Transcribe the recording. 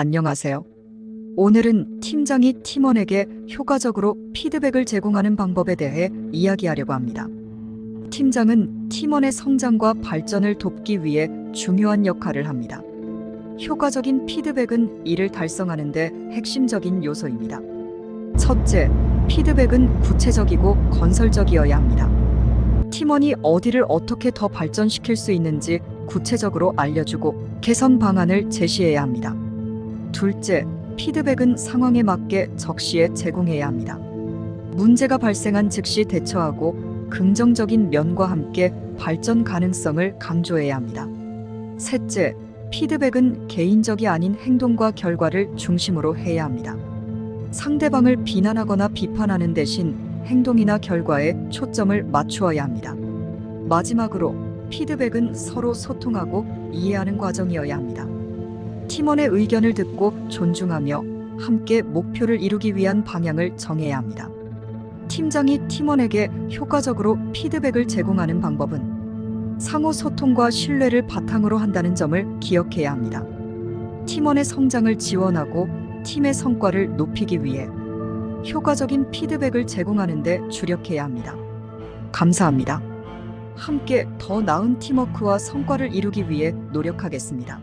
안녕하세요. 오늘은 팀장이 팀원에게 효과적으로 피드백을 제공하는 방법에 대해 이야기하려고 합니다. 팀장은 팀원의 성장과 발전을 돕기 위해 중요한 역할을 합니다. 효과적인 피드백은 이를 달성하는데 핵심적인 요소입니다. 첫째, 피드백은 구체적이고 건설적이어야 합니다. 팀원이 어디를 어떻게 더 발전시킬 수 있는지 구체적으로 알려주고 개선 방안을 제시해야 합니다. 둘째, 피드백은 상황에 맞게 적시에 제공해야 합니다. 문제가 발생한 즉시 대처하고 긍정적인 면과 함께 발전 가능성을 강조해야 합니다. 셋째, 피드백은 개인적이 아닌 행동과 결과를 중심으로 해야 합니다. 상대방을 비난하거나 비판하는 대신 행동이나 결과에 초점을 맞추어야 합니다. 마지막으로 피드백은 서로 소통하고 이해하는 과정이어야 합니다. 팀원의 의견을 듣고 존중하며 함께 목표를 이루기 위한 방향을 정해야 합니다. 팀장이 팀원에게 효과적으로 피드백을 제공하는 방법은 상호 소통과 신뢰를 바탕으로 한다는 점을 기억해야 합니다. 팀원의 성장을 지원하고 팀의 성과를 높이기 위해 효과적인 피드백을 제공하는 데 주력해야 합니다. 감사합니다. 함께 더 나은 팀워크와 성과를 이루기 위해 노력하겠습니다.